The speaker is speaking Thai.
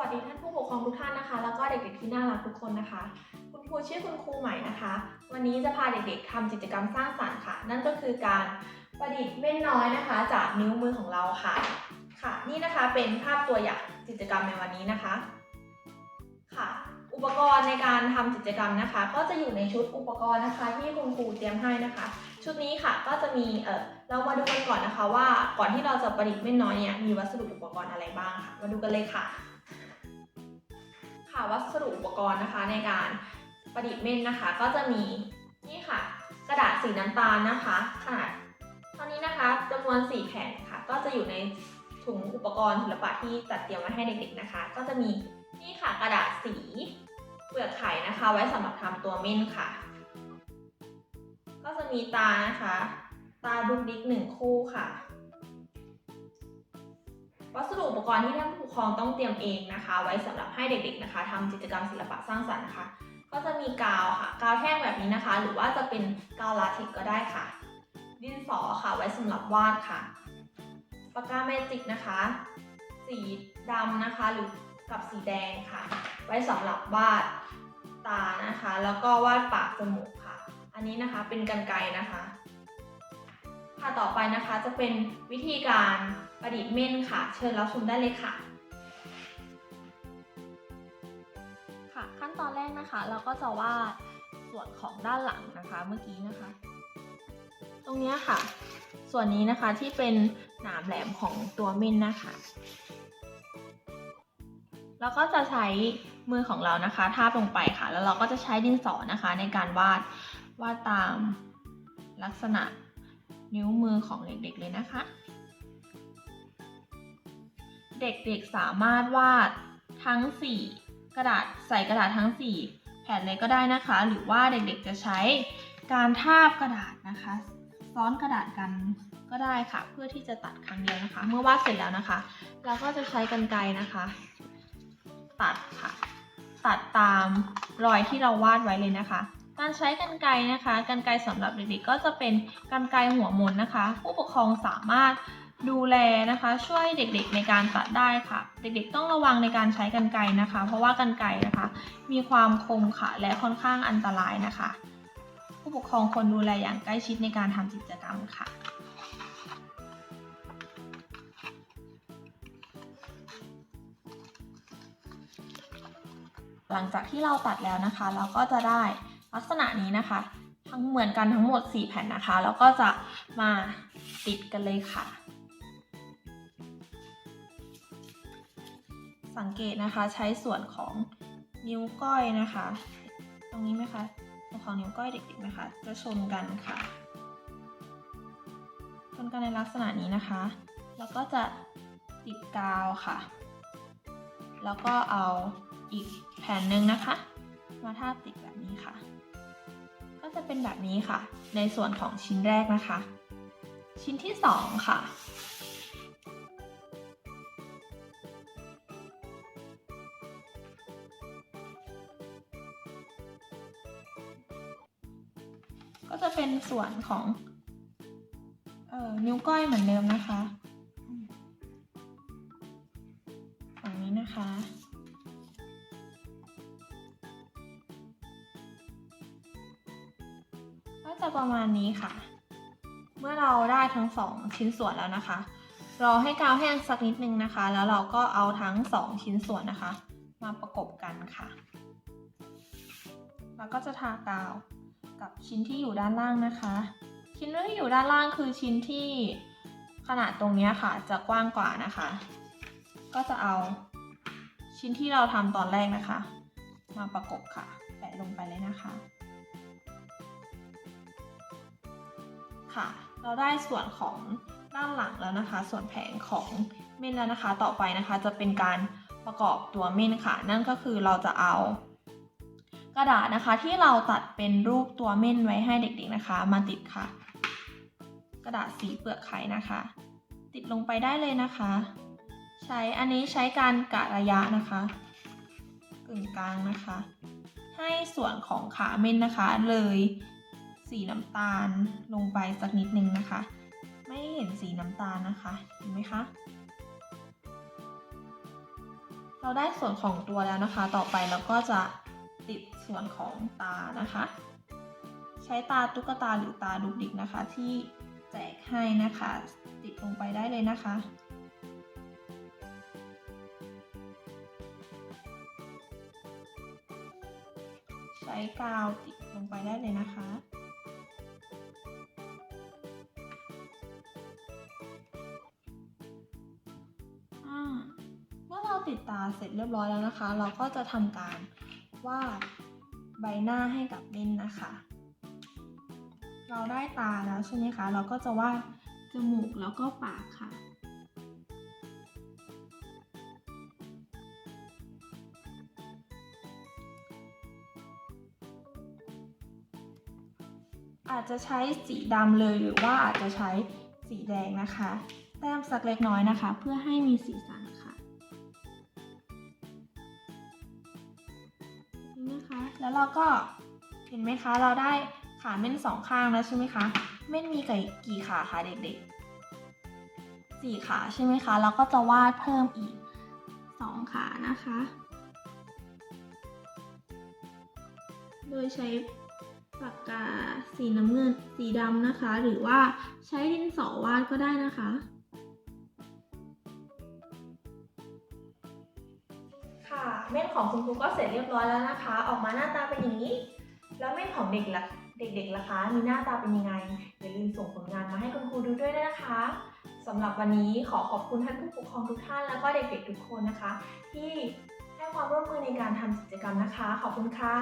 วัสดีท่านผู้ปกครองทุกท่านนะคะ แล้วก็เด็กๆที่น่ารักทุกคนนะคะ คุณครูชื่อคุณครูใหม่นะคะ วันนี้จะพาเด็กๆทำกิจกรรมสร้างสรรค์ค่ะ นั่นก็คือการประดิษฐ์เม่นน้อยนะคะ จากนิ้วมือของเราค่ะ ค่ะ นี่นะคะเป็นภาพตัวอย่างกิจกรรมในวันนี้นะคะ ค่ะ อุปกรณ์ในการทำกิจกรรมนะคะ ก็จะอยู่ในชุดอุปกรณ์นะคะ ที่คุณครูเตรียมให้นะคะ ชุดนี้ค่ะก็จะมีเออเรามาดูกันก่อนนะคะ ว่าก่อนที่เราจะประดิษฐ์เม่นน้อยเนี่ยมีวัสดุอุปกรณ์อะไรบ้างค่ะ มาดูกันเลยค่ะ ค่ะวัสดุอุปกรณ์นะคะในการประดิษฐ์เม่นนะคะ ก็จะมีนี่ค่ะ กระดาษสีน้ำตาลนะคะ ขนาดเท่านี้นะคะจำนวน 4 แผ่นค่ะ ก็จะอยู่ในถุงอุปกรณ์ศิลปะที่จัดเตรียมไว้ให้เด็กๆนะคะ ก็จะมีนี่ค่ะกระดาษสีเปลือกไข่นะคะ ไว้สำหรับทำตัวเม่นค่ะ ก็จะมีตานะคะ ตาดุกดิกหนึ่งคู่ค่ะ วัสดุอุปกรณ์ที่ท่านผู้ปกครองต้องเตรียมเองนะคะ ไว้สำหรับให้เด็กๆนะคะทำกิจกรรมศิลปะสร้างสรรค์นะคะ ก็จะมีกาวค่ะกาวแท่งแบบนี้นะคะ หรือว่าจะเป็นกาวลาเทิกก็ได้ค่ะ ดินสอค่ะไว้สำหรับวาดค่ะปากกาเมจิกนะคะ สีดำนะคะหรือกับสีแดงค่ะ ไว้สำหรับวาดตานะคะ แล้วก็วาดปากจมูกค่ะ อันนี้นะคะเป็นกันไกนะคะ ต่อไปนะคะ จะเป็นวิธีการประดิษฐ์เม่นค่ะ เชิญรับชมได้เลยค่ะค่ะ ขั้นตอนแรกนะคะ เราก็จะวาดส่วนของด้านหลังนะคะเมื่อกี้นะคะ ตรงนี้ค่ะ ส่วนนี้นะคะที่เป็นหนามแหลมของตัวเม่นนะคะแล้วก็จะใช้มือของเรานะคะ ทาบลงไปค่ะ แล้วเราก็จะใช้ดินสอนะคะ ในการวาดวาดตามลักษณะ นิ้วมือของเด็กๆเลยนะคะ เด็กๆสามารถวาดทั้ง 4 กระดาษใส่กระดาษทั้ง 4 แผ่นเลยก็ได้นะคะ หรือว่าเด็กๆจะใช้การทาบกระดาษนะคะ ซ้อนกระดาษกันก็ได้ค่ะ เพื่อที่จะตัดครั้งเดียวนะคะ เมื่อวาดเสร็จแล้วนะคะ เราก็จะใช้กรรไกรนะคะ ตัดค่ะ ตัดตามรอยที่เราวาดไว้เลยนะคะ การใช้กรรไกรนะคะกรรไกรสำหรับเด็กๆก็จะเป็นกรรไกรหัวมนนะคะ ผู้ปกครองสามารถดูแลนะคะ ช่วยเด็กๆในการตัดได้ค่ะ เด็กๆต้องระวังในการใช้กรรไกรนะคะ เพราะว่ากรรไกรนะคะ มีความคมค่ะและค่อนข้างอันตรายนะคะ ผู้ปกครองควรดูแลอย่างใกล้ชิดในการทำกิจกรรมค่ะหลังจากที่เราตัดแล้วนะคะ เราก็จะได้ ลักษณะนี้นะคะ ทั้งเหมือนกันทั้งหมด 4 แผ่นนะคะ แล้วก็จะมาติดกันเลยค่ะ สังเกตนะคะใช้ส่วนของนิ้วก้อยนะคะ ตรงนี้ไหมคะส่วนของนิ้วก้อยเด็กๆนะคะ จะชนกันค่ะชนกันในลักษณะนี้นะคะ แล้วก็จะติดกาวค่ะ แล้วก็เอาอีกแผ่นหนึ่งนะคะ มาทาบติด ก็จะเป็นแบบนี้ค่ะ ในส่วนของชิ้นแรกนะคะ ชิ้นที่สองค่ะก็จะเป็นส่วนของเอ่อนิ้วก้อยเหมือนเดิมนะคะ ฝั่งนี้นะคะ จะประมาณนี้ค่ะ เมื่อเราได้ทั้งสองชิ้นส่วนแล้วนะคะ รอให้กาวแห้งสักนิดนึงนะคะ แล้วเราก็เอาทั้งสองชิ้นส่วนนะคะ มาประกบกันค่ะ แล้วก็จะทากาวกับชิ้นที่อยู่ด้านล่างนะคะ ชิ้นที่อยู่ด้านล่างคือชิ้นที่ขนาดตรงนี้ค่ะ จะกว้างกว่านะคะ ก็จะเอาชิ้นที่เราทำตอนแรกนะคะ มาประกบค่ะ แปะลงไปเลยนะคะ ค่ะ เราได้ส่วนของด้านหลังแล้วนะคะ ส่วนแผงของเม่นแล้วนะคะ ต่อไปนะคะจะเป็นการประกอบตัวเม่นค่ะ นั่นก็คือเราจะเอากระดาษนะคะที่เราตัดเป็นรูปตัวเม่นไว้ให้เด็กๆนะคะ มาติดค่ะ กระดาษสีเปลือกไข่นะคะ ติดลงไปได้เลยนะคะ ใช้อันนี้ใช้การกะระยะนะคะกึ่งกลางนะคะ ให้ส่วนของขาเม่นนะคะเลย สีน้ำตาลลงไปสักนิดนึงนะคะ ไม่เห็นสีน้ำตาลนะคะเห็นไหมคะเราเราได้ส่วนของตัวแล้วนะคะ ต่อไปเราก็จะติดส่วนของตานะคะ ใช้ตาตุ๊กตาหรือตาดุกดิกนะคะ ที่แจกให้นะคะ ติดลงไปได้เลยนะคะใช้กาวติดลงไปได้เลยนะคะ เมื่อเราติดตาเสร็จเรียบร้อยแล้วนะคะ เราก็จะทำการวาดใบหน้าให้กับเม่นนะคะ เราได้ตาแล้วใช่ไหมคะ เราก็จะวาดจมูกแล้วก็ปากค่ะอาจจะใช้สีดำเลยหรือว่าอาจจะใช้สีแดงนะคะ แต้มสักเล็กน้อยนะคะ เพื่อให้มีสีสันค่ะ แล้วเราก็เห็นไหมคะ เราได้ขาเม่นสองข้างแล้วใช่ไหมคะ เม่นมีกี่กี่ขาคะเด็กๆสี่ขาใช่ไหมคะ เราก็จะวาดเพิ่มอีกสองขานะคะ โดยใช้ปากกาสีน้ำเงินสีดำนะคะ หรือว่าใช้ดินสอวาดก็ได้นะคะค่ะ เม่นของคุณครูก็เสร็จเรียบร้อยแล้วนะคะ ออกมาหน้าตาเป็นอย่างนี้ แล้วเม่นของเด็กละเด็กๆล่ะคะ มีหน้าตาเป็นยังไง อย่าลืมส่งผลงานมาให้คุณครูดูด้วยนะคะสำหรับวันนี้ขอขอบคุณท่านผู้ปกครองทุกท่าน แล้วก็เด็กๆทุกคนนะคะ ที่ให้ความร่วมมือในการทำกิจกรรมนะคะ ขอบคุณค่ะ